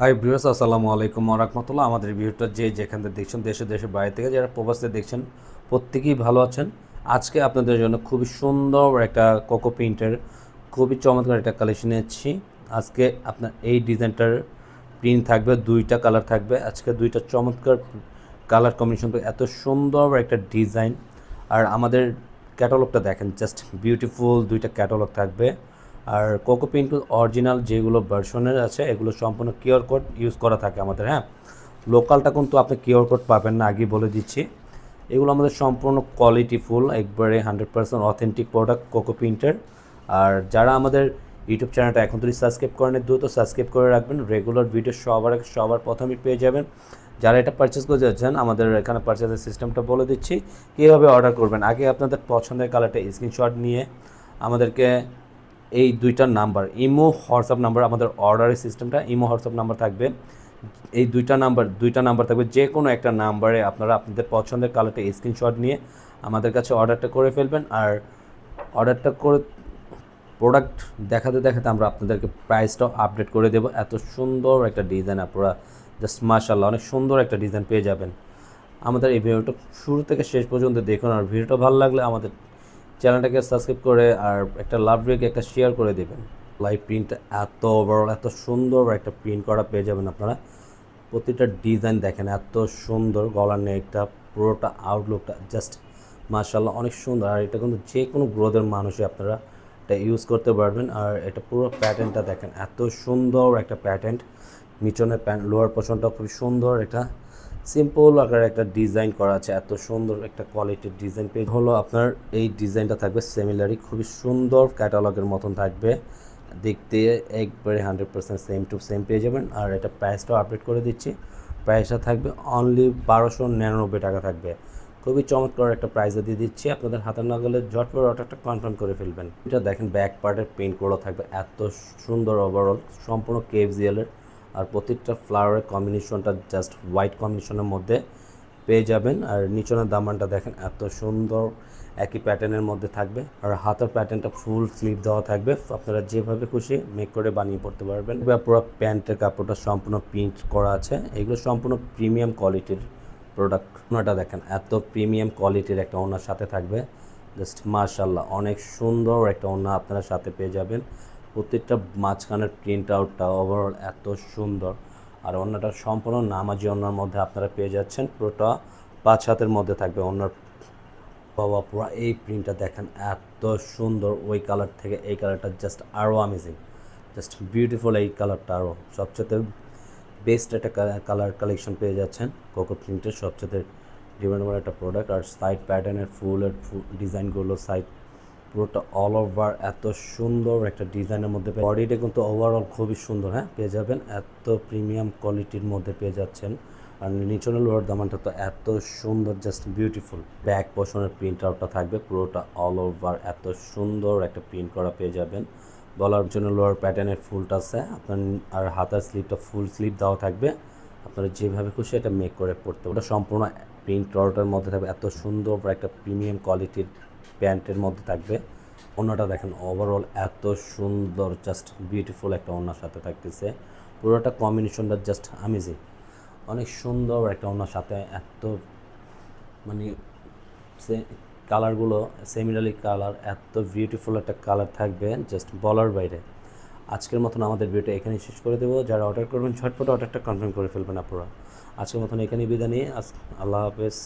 High ব্রিয়াস আসসালামু আলাইকুম রহমতুল্লাহ। আমাদের ভিডিওটা যে যেখান থেকে দেখছেন, দেশে দেশের বাইরে থেকে যারা প্রবাসে দেখছেন, প্রত্যেকেই ভালো আছেন। আজকে আপনাদের জন্য খুবই সুন্দর একটা কোকো প্রিন্টের খুবই চমৎকার একটা কালেকশন নিয়েছি। আজকে আপনার এই ডিজাইনটার প্রিন্ট থাকবে, দুইটা কালার থাকবে। আজকে দুইটা চমৎকার কালার কম্বিনেশন এত সুন্দর একটা ডিজাইন। আর আমাদের ক্যাটালগটা দেখেন, জাস্ট বিউটিফুল দুইটা ক্যাটালগ থাকবে। আর কোকো প্রিন্ট অরিজিনাল যেগুলো ভার্সনের আছে, এগুলো সম্পূর্ণ কিউআর কোড ইউজ করা থাকে আমাদের হ্যাঁ? লোকালটা কিন্তু আপনি কিউআর কোড পাবেন না আগে বলে দিচ্ছি। এগুলো আমাদের সম্পূর্ণ কোয়ালিটি ফুল একবারে hundred percent authentic product coco প্রিন্টের আর যারা আমাদের ইউটিউব চ্যানেলটা এখন যদি সাবস্ক্রাইব করেন দ্রুত সাবস্ক্রাইব করে রাখবেন। রেগুলার ভিডিও সবার সবার প্রথমেই পেয়ে যাবেন। যারা এটা পারচেস করে যাচ্ছেন, আমাদের এখানে পারচেসের সিস্টেমটা বলে দিচ্ছি। কীভাবে অর্ডার করবেন? আগে আপনাদের পছন্দের কালারটা স্ক্রিনশট নিয়ে আমাদেরকে এই দুইটার নাম্বার, ইমো, হোয়াটসঅ্যাপ নাম্বার, আমাদের অর্ডারের সিস্টেমটা ইমো, হোয়াটসঅ্যাপ নাম্বার থাকবে। এই দুইটা নাম্বার দুইটা নাম্বার থাকবে যে কোনো একটা নাম্বারে আপনারা আপনাদের পছন্দের কালারটা স্ক্রিনশট নিয়ে আমাদের কাছে অর্ডারটা করে ফেলবেন। আর অর্ডারটা করে প্রোডাক্ট দেখাতে দেখাতে আমরা আপনাদেরকে প্রাইসটাও আপডেট করে দেবো। এত সুন্দর একটা ডিজাইন আপনারা জাস্ট মার্শাল্লাহ অনেক সুন্দর একটা ডিজাইন পেয়ে যাবেন। আমাদের এই ভিডিওটা শুরু থেকে শেষ পর্যন্ত দেখুন, আর ভিডিওটা ভালো লাগলে আমাদের চ্যানেলটাকে সাবস্ক্রাইব করে আর একটা লাভ রেখে একটা শেয়ার করে দেবেন। লাইভ প্রিন্টটা এত ওভারঅল এত সুন্দর একটা প্রিন্ট করা পেয়ে যাবেন আপনারা। প্রতিটা ডিজাইন দেখেন, এত সুন্দর গলার নেকটা পুরোটা আউটলুকটা জাস্ট মার্শাল্লাহ অনেক সুন্দর। আর এটা কিন্তু যে কোনো গ্রোথের মানুষই আপনারা এটা ইউজ করতে পারবেন। আর এটা পুরো প্যাটার্নটা দেখেন, এত সুন্দর একটা প্যাটার্ন নিচনের প্যান্ট লোয়ার পোর্শনটা খুবই সুন্দর একটা সিম্পল আকারে একটা ডিজাইন করা আছে, এত সুন্দর একটা কোয়ালিটির ডিজাইন পেজ হলো আপনার। এই ডিজাইনটা থাকবে সিমিলারি খুবই সুন্দর ক্যাটালগের মতন থাকবে। দেখতে একবারে hundred percent same to same পেয়ে যাবেন। আর এটা প্রাইসটাও আপডেট করে দিচ্ছি। প্রাইসটা থাকবে অনলি বারোশো নিরানব্বই টাকা থাকবে। খুবই চমৎকার একটা প্রাইসে দিয়ে দিচ্ছি। আপনাদের হাতে নাগালে ঝটপট অর্ডারটা কনফার্ম করে ফেলবেন। এটা দেখেন ব্যাক পার্টের পেন্টগুলো থাকবে। এত সুন্দর ওভারঅল সম্পূর্ণ কেএফজিএলের আর প্রত্যেকটা ফ্লাওয়ারের কম্বিনেশনটা জাস্ট হোয়াইট কম্বিনেশনের মধ্যে পেয়ে যাবেন। আর নিচনের দামানটা দেখেন এত সুন্দর, একই প্যাটার্নের মধ্যে থাকবে। আর হাতের প্যাটার্নটা ফুল স্লিপ দেওয়া থাকবে। আপনারা যেভাবে খুশি মেক করে বানিয়ে পড়তে পারবেন। এবার পুরো প্যান্টের কাপড়টা সম্পূর্ণ প্রিন্ট করা আছে। এগুলো সম্পূর্ণ প্রিমিয়াম কোয়ালিটির প্রোডাক্ট ওনাটা দেখেন এত প্রিমিয়াম কোয়ালিটির একটা ওনার সাথে থাকবে। জাস্ট মার্শাল্লাহ অনেক সুন্দর একটা ওনা আপনারা সাথে পেয়ে যাবেন। প্রত্যেকটা মাঝখানের প্রিন্ট আউটটা ওভারঅল এত সুন্দর। আর অন্যটা সম্পূর্ণ নামাজি অন্যার মধ্যে আপনারা পেয়ে যাচ্ছেন। পুরোটা পাঁচ হাতের মধ্যে থাকবে অন্যার। বাবা, পুরো এই প্রিন্টটা দেখেন এত সুন্দর। ওই কালার থেকে এই কালারটা জাস্ট আরও অ্যামেজিং জাস্ট বিউটিফুল এই কালারটা আরও সবচেয়ে বেস্ট একটা কালার কালেকশন পেয়ে যাচ্ছেন কোকো প্রিন্টের সবচেয়ে ডিমান্ডেবল একটা প্রোডাক্ট আর সাইড প্যাটার্নের ফুলের ফুল ডিজাইনগুলো সাইড পুরোটা অল ওভার এত সুন্দর একটা ডিজাইনের মধ্যে বডিটা কিন্তু ওভারঅল খুবই সুন্দর হ্যাঁ? পেয়ে যাবেন, এত প্রিমিয়াম কোয়ালিটির মধ্যে পেয়ে যাচ্ছেন। আর নিচনের লোয়ার দামানটা তো এত সুন্দর জাস্ট বিউটিফুল ব্যাক পোর্শনের প্রিন্ট আউটটা থাকবে, পুরোটা অল ওভার এত সুন্দর একটা প্রিন্ট করা পেয়ে যাবেন। গলার জন্য লোয়ার প্যাটার্নের ফুলটা আছে, আপনার আর হাতার স্লিপটা ফুল স্লিপ দেওয়া থাকবে। আপনারা যেভাবে খুশি এটা মেক করে পড়তে ওটা সম্পূর্ণ প্রিন্ট আউটের মধ্যে থাকবে, এত সুন্দর একটা প্রিমিয়াম কোয়ালিটির প্যান্টের মধ্যে থাকবে। অন্যটা দেখেন ওভারঅল এত সুন্দর জাস্ট বিউটিফুল একটা ওনার সাথে থাকতেছে। পুরোটা কম্বিনেশনটা জাস্ট আমেজিং অনেক সুন্দর একটা ওনার সাথে এত মানে সে কালারগুলো সেমিলারি কালার এত বিউটিফুল একটা কালার থাকবে জাস্ট বলার বাইরে। আজকের মতন আমাদের ভিডিওটা এখানেই শেষ করে দেবো। যারা অর্ডার করবেন, ঝটপট অর্ডারটা কনফার্ম করে ফেলবেন আপনারা। আজকের মতন এখানেই বিদায় নিয়ে আজ আল্লাহ হাফেজ।